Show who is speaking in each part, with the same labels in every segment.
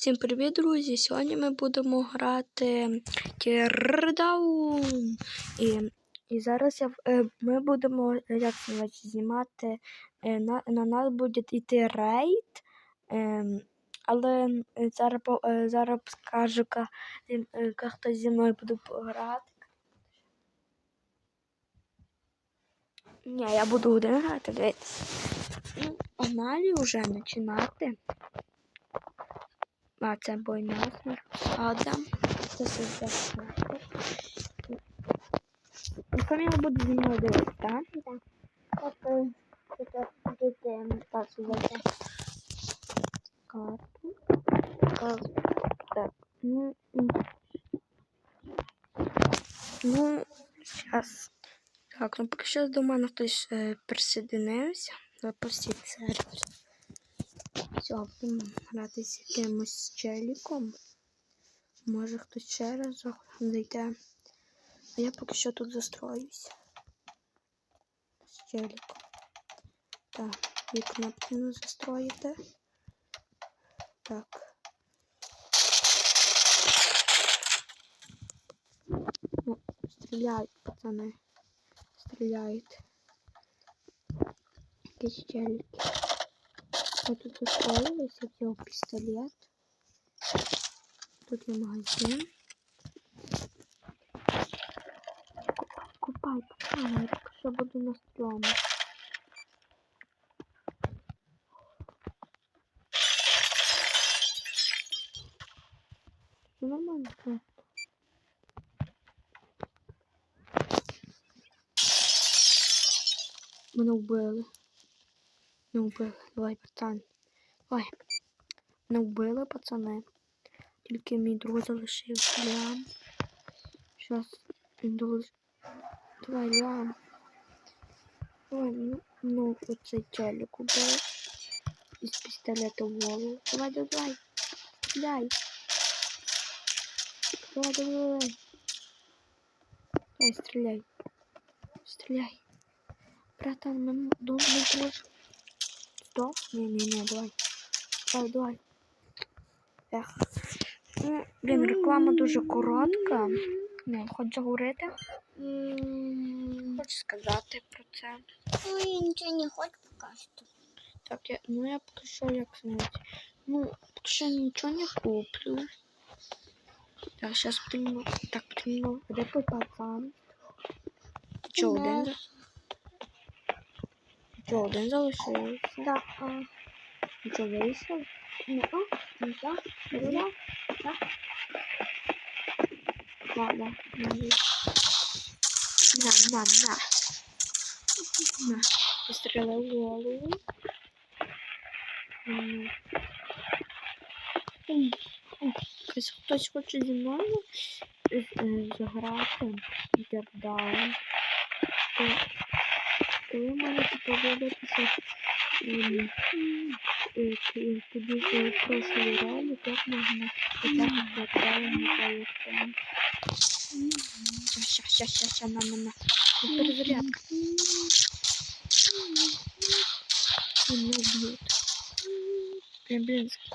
Speaker 1: Всім привіт, друзі! Сьогодні ми будемо грати Teardown. І, і зараз я, е, ми будемо як це знімати. Е, на, на нас буде йти рейд. Е, але е, зараз, е, зараз скажу, ка, зі- е, ка хто зі мною буде грати. Ні, я буду один грати, дивіться. Ну, вже починати. А це бойнасмір. Адам. Це сердечко. Каміла буде зі мною дивитися, так?
Speaker 2: Так, це діти.
Speaker 1: Так, сюди. Карту. Так. Ну, ну, зараз. Так, ну поки що до мене хтось е, присоединився. Запустіть сервер. Все, будемо грати з якимось челіком. Може хтось ще раз зайде. А я поки що тут застроюсь. З челіком. Так, вікна потрібно застроїти. Так. Ну, стріляють, пацани. Стріляють. Якісь челіки. Я тут застроїлися, взяв пістолет. Тут є магазин. Купай, пацани, я поки що буду на стрьомі. Все нормально, все. Мене вбили. Не вбили. Давай, пацан. Давай. Не вбили, пацани. Тільки мій друг залишився лям. Щас він долиш. Давай, лям. Давай, ну, ну оцей челік убив. Із пістолета в голову. Давай, давай, давай. Стріляй. Давай, давай, давай. Давай, стреляй. Стреляй. Братан, мы должны тоже... Что? Не-не-не, давай. Давай, давай. Ех. Ну, блін, реклама дуже коротка. Не, хочу говорити. Хочу сказати про це.
Speaker 2: Ну, я нічого не хочу що.
Speaker 1: Так, я, ну я поки що як знаєте. Ну, поки що нічого не куплю. Так, зараз потрібно. Так, потрібно. Де той пацан? Чо, один? Чо, один залишився?
Speaker 2: Да, а,
Speaker 1: Чо, вийшов?
Speaker 2: ну, а.
Speaker 1: На, на, на. На. Постріли в голову. Хтось хоче зі мною заграти Гердаун. Ви можете подивитися тоді прошлий ролик, як можна Гердаун на телефон. Ща, ща, ща, ща, на. Ну, Перезарядка. Меня убьют. Прям блинский.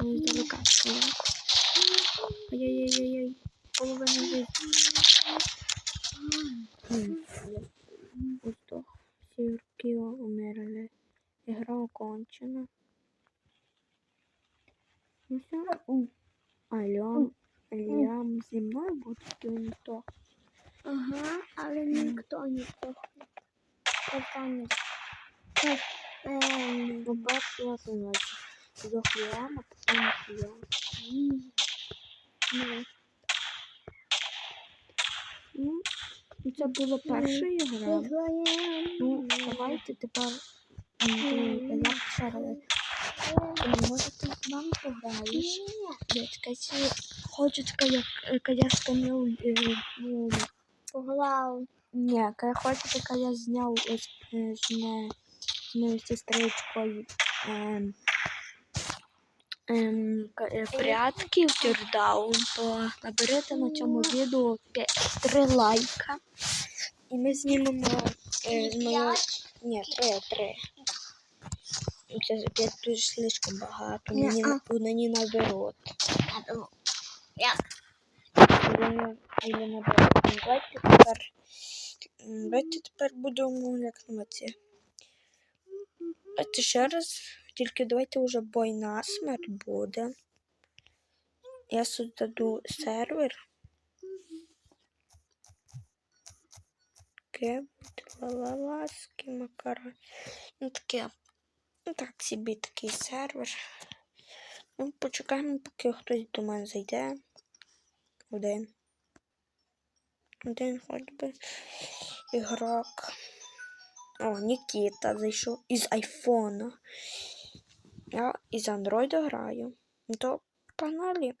Speaker 1: Ну, издалека. Далеко. Ай-яй-яй-яй. Половина жизни. Ось. Всі руки умерли. Игра окончена. Ну все. Алло. Лям зі мною буде то.
Speaker 2: Ага, але ніхто не похне. Питання. Ем,
Speaker 1: я значить. Здох а потім Лям.
Speaker 2: ну,
Speaker 1: це була перша ігра. Ну, давайте тепер я ще раз. Ти можете з нами пограєш? Я така сі хочу така як я скам'яв. Ну,
Speaker 2: Поглав.
Speaker 1: ні, я хочу я зняв е, з сестричкою. Ем, е, прятки в Тірдаун, то наберете на цьому відео 3 лайка. І ми знімемо е, з моєю... Ні, три, три. Це опять дуже слишком багато.
Speaker 2: Ні,
Speaker 1: Мені, не наоборот.
Speaker 2: Як?
Speaker 1: Вони наоборот. Давайте тепер. Давайте тепер будемо як називається. Давайте ще раз. Тільки давайте вже бой на смерть буде. Я создаду сервер. Таке ла-ла-ла, макара. Ну таке. Ну так собі такий сервер. Ну, почекаємо, поки хтось до мене зайде. Один. Один хоч би ігрок. О, Нікіта зайшов із айфона. Я із андроїда граю. То погнали.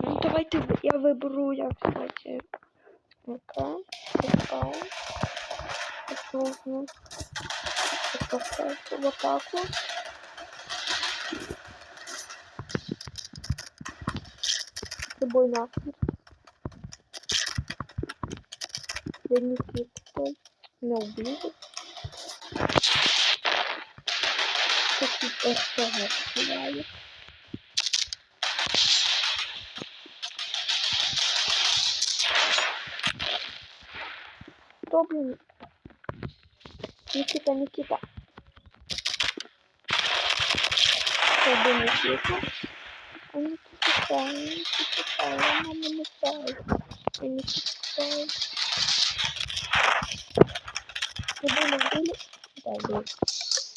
Speaker 1: Ну давайте я виберу, як сказати. Яка? Яка? Послухну. Поставити в атаку. Любой нахуй. Я не такой. Не убил. Какие-то шага стреляют. Кто, блин? Никита, Никита. Кто бы Никита? А Никита, да, Никита, да, мама не знает. А Никита, да. Вы были, были? Да,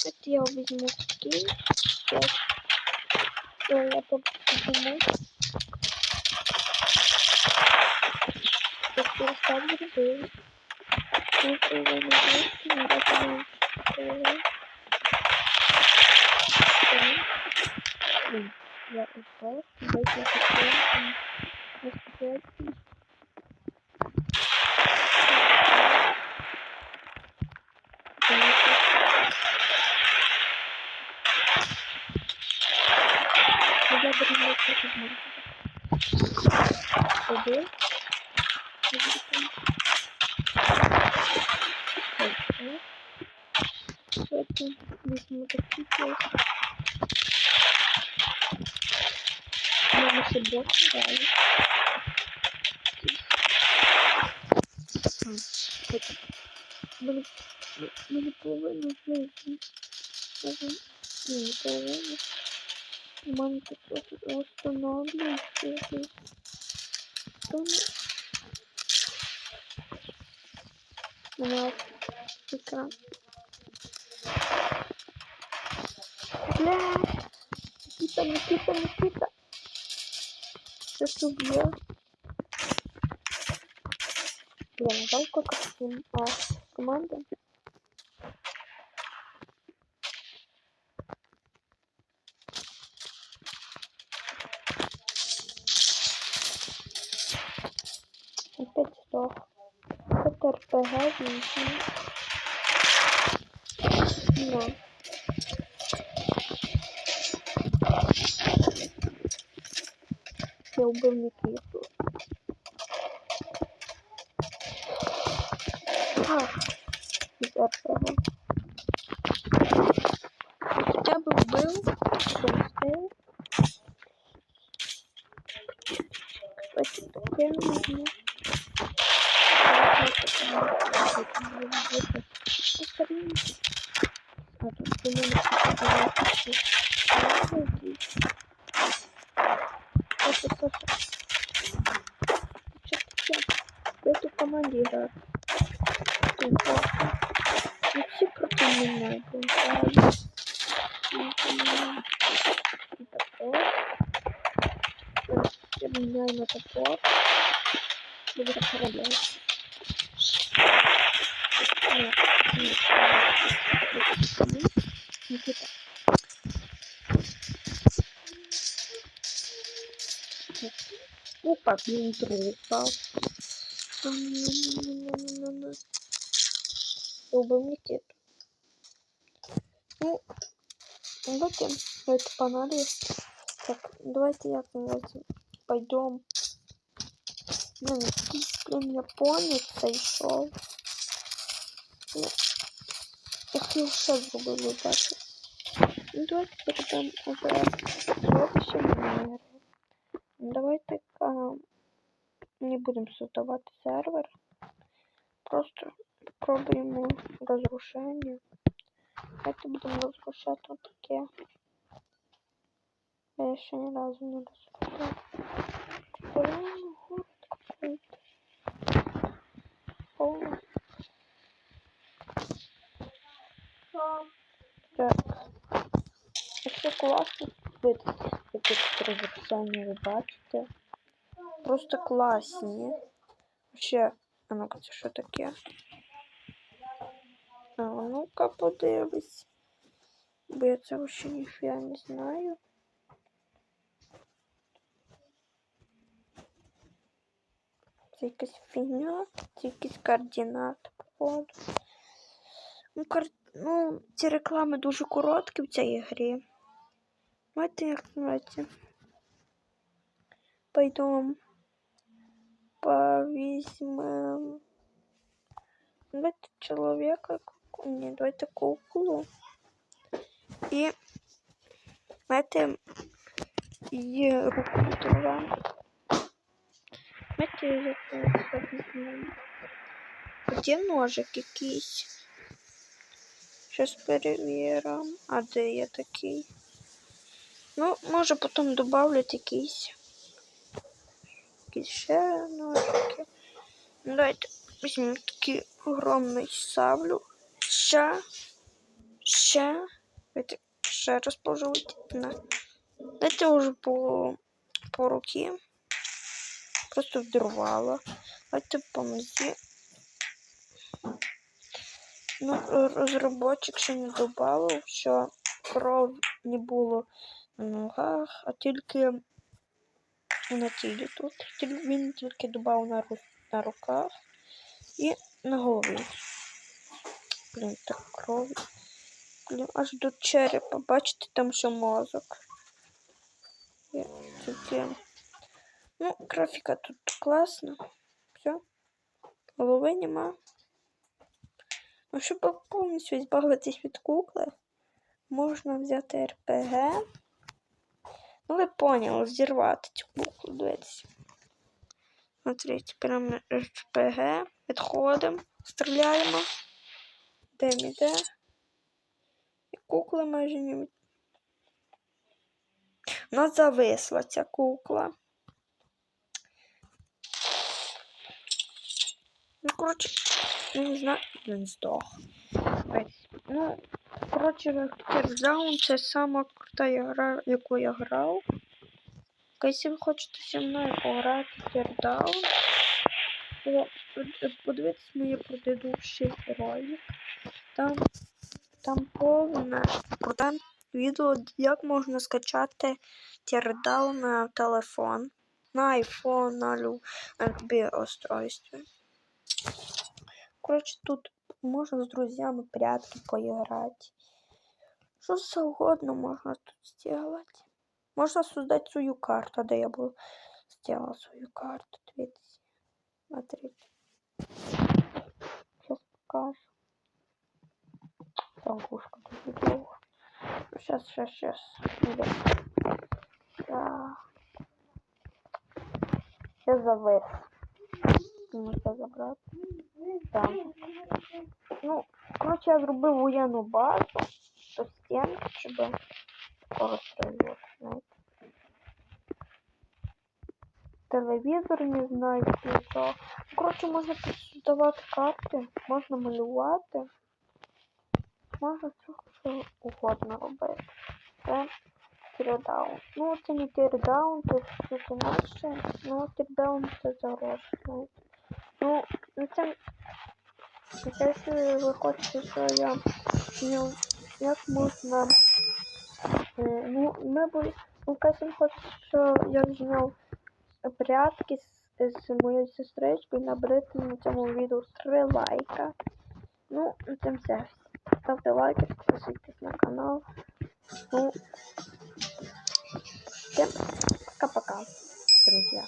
Speaker 1: были. Это я возьму скин. Сейчас. Всё, я попробую. Если я сам был. Если я не знаю, то я думаю, что я- Блин, Потім візьму такі плюс. Мама ще блок далі. Мене, мене повинно вийти. Ні, не повинно. У мене тут просто встановлюється. Там... У нас экран. Бля! Никита, Никита, Никита! Сейчас убью. Бля, жалко как им. А, команда. Опять сдох. Это РПГ, видите? Да. Я убил Никиту. Ах, из РПГ. Хотя бы убил. Помстил. Кстати, я не знаю. В меняю на топор. Буду нет. Никита. Опа, блин, трупа. Убил Никиту. Ну, давайте это понадобится. Так, давайте я, давайте пойдем. Ну, блин, японец зайшов. Ну, як його ще зробили, бачу. Ну, давайте перейдемо уже следующий номер. Давайте а, не будемо создавати сервер. Просто попробуємо розрушення. Давайте будемо розрушати отаке. Я ще ні разу не розрушав. Так. Це класно тут розрушення, ви бачите. Просто класні. Ще, а ну-ка, це що таке? А ну-ка подивись. Бо я цього ще ніфіга не знаю. Це якась фігня, це якісь координати, походу. Ну, кар... ну, ці реклами дуже короткі в цій грі. Давайте як давайте. Пойдем повізьмем. Давайте чоловіка. ку- Ні, давайте куклу. І давайте її руку відриваємо. Давайте візьмемо. Де ножик якийсь? Щас перевіримо. А де я такий? Ну, може потім добавлять якийсь. Якісь ще ножики. Ну, давайте візьмемо такий огромний саблю. Ще. Ще. Давайте ще раз. На. Дайте уже по, по руки. Просто вдорвала. Давайте помози. Ну, розробочик ще не добавив, що кров не було на ногах, а тільки на тілі тут. Він тільки додав на, ру- на руках і на голові. Блін, так кров. Блін, аж до черепа. Бачите, там ще мозок. Таке. Ну, графіка тут класна. Все. Голови нема. Ну, щоб повністю збавитись від кукли, можна взяти РПГ. Ну, ви поняли, зірвати цю куклу, дивіться. Смотрите, прямо РПГ. Відходимо, стріляємо. Дем іде. І кукла майже не нас зависла ця кукла. Ну, коротше, я не знаю, він здох. Ну, коротше, Teardown це сама крута гра, яку я грав. Якщо ви хочете зі мною пограти Teardown, то подивіться мої предыдущий ролик. Там, там повне круте відео, як можна скачати Teardown на телефон, на iPhone, на любі устройстві. Короче, тут можно с друзьями прятки поиграть. Что угодно можно тут сделать. Можно создать свою карту, да я бы сделала свою карту. Видите? Смотрите. Сейчас покажу. Тут долго. Сейчас, сейчас, сейчас. Сейчас завис. Можна забрати. Так. Ну, коротше, я зробив воєнну базу до стінки, щоб стрілу, знаєте. Телевізор не знаю, що. Коротше, можна тут создавати карти, можна малювати. Можна все що угодно робити. Це тірдаун. Ну, це не тірдаун, це щось інакше. Ну, тірдаун це зарос, знаєте. Ну, ну це Якщо ви хочете, я ну, як можна. е, Ну, ми б ну, Касін хоче, що я зняв прятки з, з моєю сестричкою, наберете на цьому відео 3 лайка. Ну, на цим все. Ставте лайки, підписуйтесь на канал. Ну, всем пока-пока, друзья.